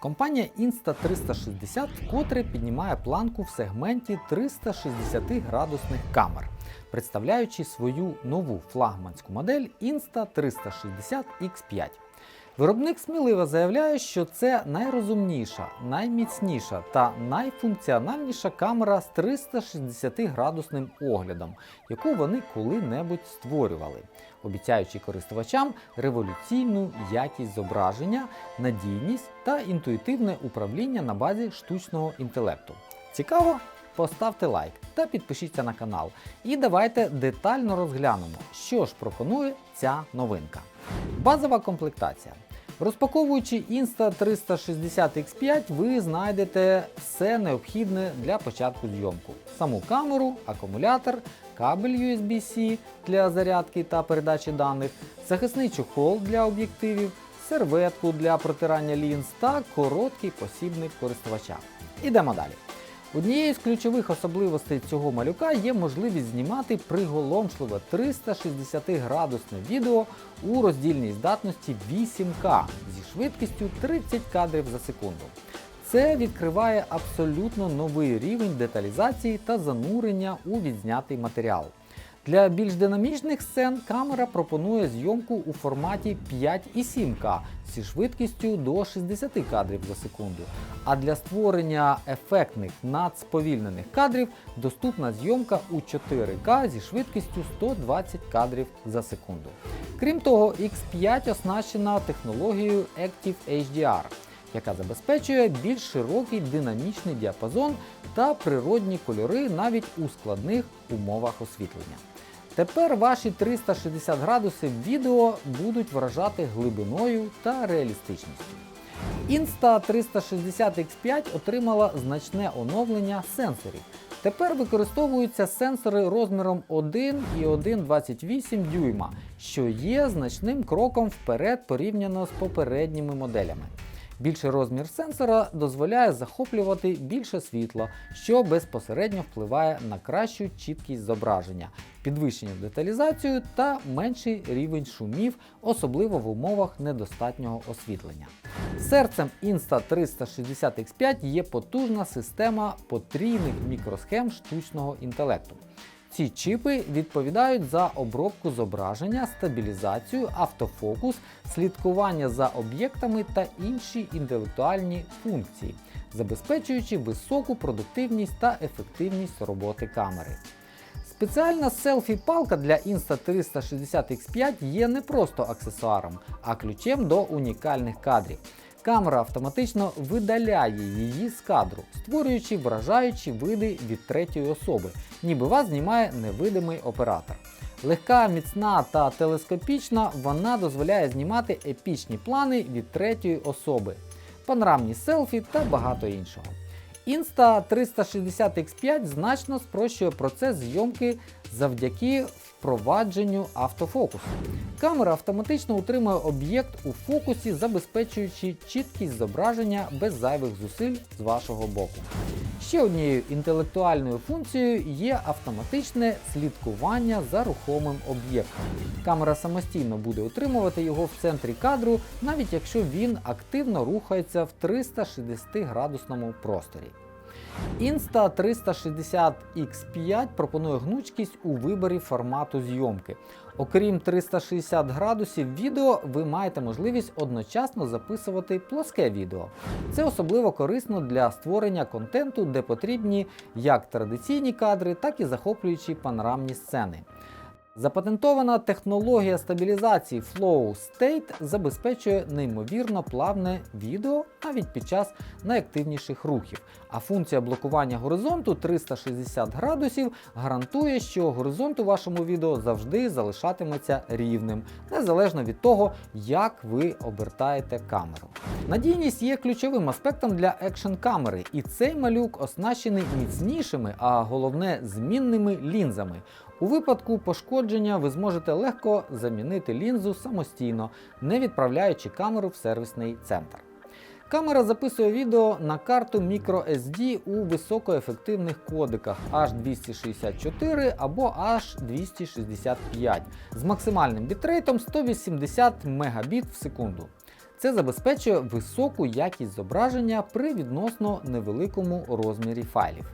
Компанія Insta360 вкотре піднімає планку в сегменті 360 градусних камер, представляючи свою нову флагманську модель Insta360 X5. Виробник сміливо заявляє, що це найрозумніша, найміцніша та найфункціональніша камера з 360 градусним оглядом, яку вони коли-небудь створювали, обіцяючи користувачам революційну якість зображення, надійність та інтуїтивне управління на базі штучного інтелекту. Цікаво? Поставте лайк та підпишіться на канал. І давайте детально розглянемо, що ж пропонує ця новинка. Базова комплектація. Розпаковуючи Insta360 X5, ви знайдете все необхідне для початку зйомку: саму камеру, акумулятор, кабель USB-C для зарядки та передачі даних, захисний чохол для об'єктивів, серветку для протирання лінз та короткий посібник користувача. Ідемо далі. Однією з ключових особливостей цього малюка є можливість знімати приголомшливе 360-градусне відео у роздільній здатності 8К зі швидкістю 30 кадрів за секунду. Це відкриває абсолютно новий рівень деталізації та занурення у відзнятий матеріал. Для більш динамічних сцен камера пропонує зйомку у форматі 5,7К зі швидкістю до 60 кадрів за секунду. А для створення ефектних надсповільнених кадрів доступна зйомка у 4К зі швидкістю 120 кадрів за секунду. Крім того, X5 оснащена технологією Active HDR, яка забезпечує більш широкий динамічний діапазон та природні кольори навіть у складних умовах освітлення. Тепер ваші 360 градусів відео будуть вражати глибиною та реалістичністю. Insta360 X5 отримала значне оновлення сенсорів. Тепер використовуються сенсори розміром 1 і 1,28 дюйма, що є значним кроком вперед порівняно з попередніми моделями. Більший розмір сенсора дозволяє захоплювати більше світла, що безпосередньо впливає на кращу чіткість зображення, підвищення деталізацію та менший рівень шумів, особливо в умовах недостатнього освітлення. Серцем Insta360 X5 є потужна система потрійних мікросхем штучного інтелекту. Ці чіпи відповідають за обробку зображення, стабілізацію, автофокус, слідкування за об'єктами та інші інтелектуальні функції, забезпечуючи високу продуктивність та ефективність роботи камери. Спеціальна селфі-палка для Insta360 X5 є не просто аксесуаром, а ключем до унікальних кадрів. Камера автоматично видаляє її з кадру, створюючи вражаючі види від третьої особи, ніби вас знімає невидимий оператор. Легка, міцна та телескопічна, вона дозволяє знімати епічні плани від третьої особи, панорамні селфі та багато іншого. Insta360 X5 значно спрощує процес зйомки завдяки впровадженню автофокусу. Камера автоматично утримує об'єкт у фокусі, забезпечуючи чіткість зображення без зайвих зусиль з вашого боку. Ще однією інтелектуальною функцією є автоматичне слідкування за рухомим об'єктом. Камера самостійно буде утримувати його в центрі кадру, навіть якщо він активно рухається в 360 градусному просторі. Insta360 X5 пропонує гнучкість у виборі формату зйомки. Окрім 360 градусів відео, ви маєте можливість одночасно записувати плоске відео. Це особливо корисно для створення контенту, де потрібні як традиційні кадри, так і захоплюючі панорамні сцени. Запатентована технологія стабілізації Flow State забезпечує неймовірно плавне відео навіть під час найактивніших рухів. А функція блокування горизонту 360 градусів гарантує, що горизонт у вашому відео завжди залишатиметься рівним, незалежно від того, як ви обертаєте камеру. Надійність є ключовим аспектом для екшн камери, і цей малюк оснащений міцнішими, а головне змінними лінзами. У випадку пошкодження ви зможете легко замінити лінзу самостійно, не відправляючи камеру в сервісний центр. Камера записує відео на карту microSD у високоефективних кодиках H264 або H265 з максимальним бітрейтом 180 Мбіт в секунду. Це забезпечує високу якість зображення при відносно невеликому розмірі файлів.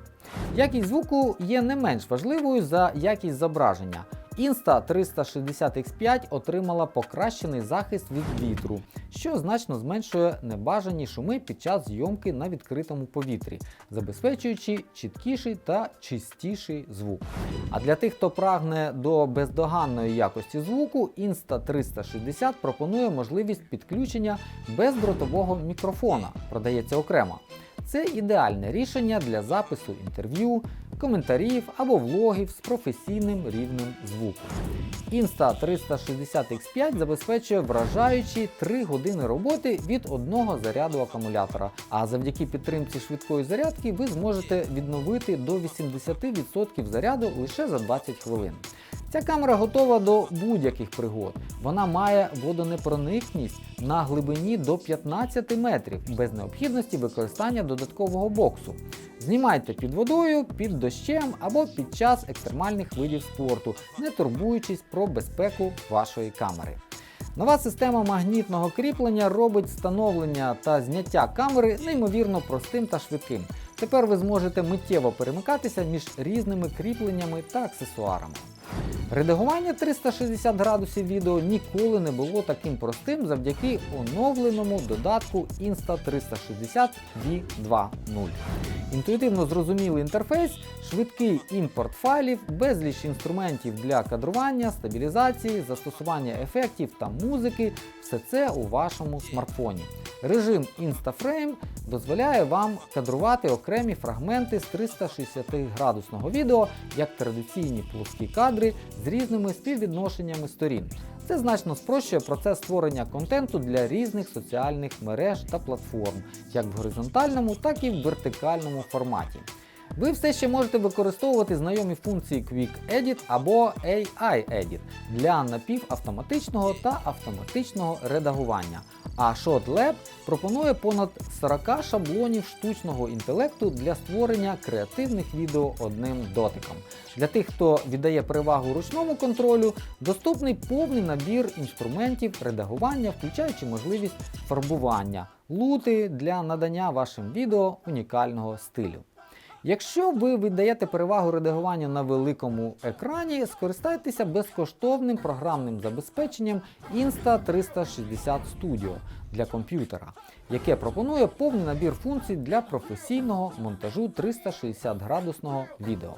Якість звуку є не менш важливою за якість зображення. Insta360X5 отримала покращений захист від вітру, що значно зменшує небажані шуми під час зйомки на відкритому повітрі, забезпечуючи чіткіший та чистіший звук. А для тих, хто прагне до бездоганної якості звуку, Insta360 пропонує можливість підключення бездротового мікрофона, продається окремо. Це ідеальне рішення для запису інтерв'ю, коментарів або влогів з професійним рівнем звуку. Insta360X5 забезпечує вражаючі 3 години роботи від одного заряду акумулятора, а завдяки підтримці швидкої зарядки ви зможете відновити до 80% заряду лише за 20 хвилин. Ця камера готова до будь-яких пригод. Вона має водонепроникність на глибині до 15 метрів без необхідності використання додаткового боксу. Знімайте під водою, під дощем або під час екстремальних видів спорту, не турбуючись про безпеку вашої камери. Нова система магнітного кріплення робить встановлення та зняття камери неймовірно простим та швидким. Тепер ви зможете миттєво перемикатися між різними кріпленнями та аксесуарами. Редагування 360 градусів відео ніколи не було таким простим завдяки оновленому додатку Insta360 V2.0. Інтуїтивно зрозумілий інтерфейс, швидкий імпорт файлів, безліч інструментів для кадрування, стабілізації, застосування ефектів та музики все це у вашому смартфоні. Режим InstaFrame дозволяє вам кадрувати окремі фрагменти з 360 градусного відео як традиційні плоскі кадри з різними співвідношеннями сторін. Це значно спрощує процес створення контенту для різних соціальних мереж та платформ, як в горизонтальному, так і в вертикальному форматі. Ви все ще можете використовувати знайомі функції Quick Edit або AI Edit для напівавтоматичного та автоматичного редагування. А ShotLab пропонує понад 40 шаблонів штучного інтелекту для створення креативних відео одним дотиком. Для тих, хто віддає перевагу ручному контролю, доступний повний набір інструментів редагування, включаючи можливість фарбування, лути для надання вашим відео унікального стилю. Якщо ви віддаєте перевагу редагуванню на великому екрані, скористайтеся безкоштовним програмним забезпеченням Insta360 Studio для комп'ютера, яке пропонує повний набір функцій для професійного монтажу 360 градусного відео.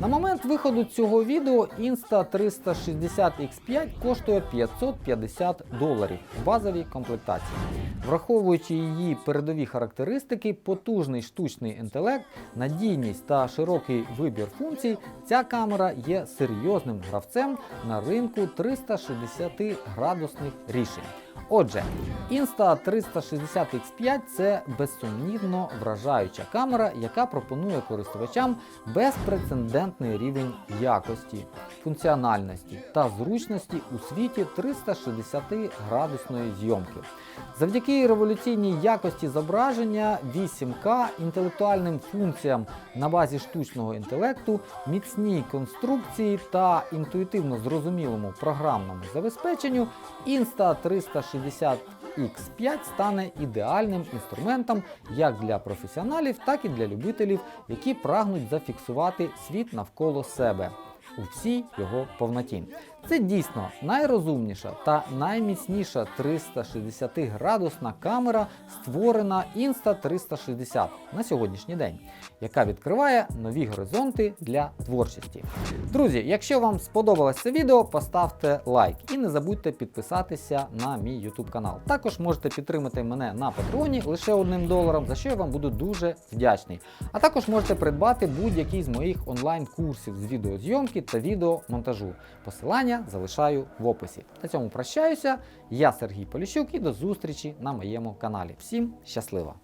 На момент виходу цього відео Insta360X5 коштує 550 доларів в базовій комплектації. Враховуючи її передові характеристики, потужний штучний інтелект, надійність та широкий вибір функцій, ця камера є серйозним гравцем на ринку 360 градусних рішень. Отже, Insta360X5 це безсумнівно вражаюча камера, яка пропонує користувачам безпрецедентний рівень якості, функціональності та зручності у світі 360 градусної зйомки. Завдяки революційній якості зображення 8К, інтелектуальним функціям на базі штучного інтелекту, міцній конструкції та інтуїтивно зрозумілому програмному забезпеченню, Insta360 X5 стане ідеальним інструментом як для професіоналів, так і для любителів, які прагнуть зафіксувати світ навколо себе у всій його повноті. Це дійсно найрозумніша та найміцніша 360 градусна камера, створена Insta360 на сьогоднішній день, яка відкриває нові горизонти для творчості. Друзі, якщо вам сподобалось це відео, поставте лайк і не забудьте підписатися на мій YouTube канал. Також можете підтримати мене на патреоні лише одним доларом, за що я вам буду дуже вдячний. А також можете придбати будь-який з моїх онлайн-курсів з відеозйомки та відеомонтажу. Посилання залишаю в описі. На цьому прощаюся. Я Сергій Поліщук і до зустрічі на моєму каналі. Всім щасливо!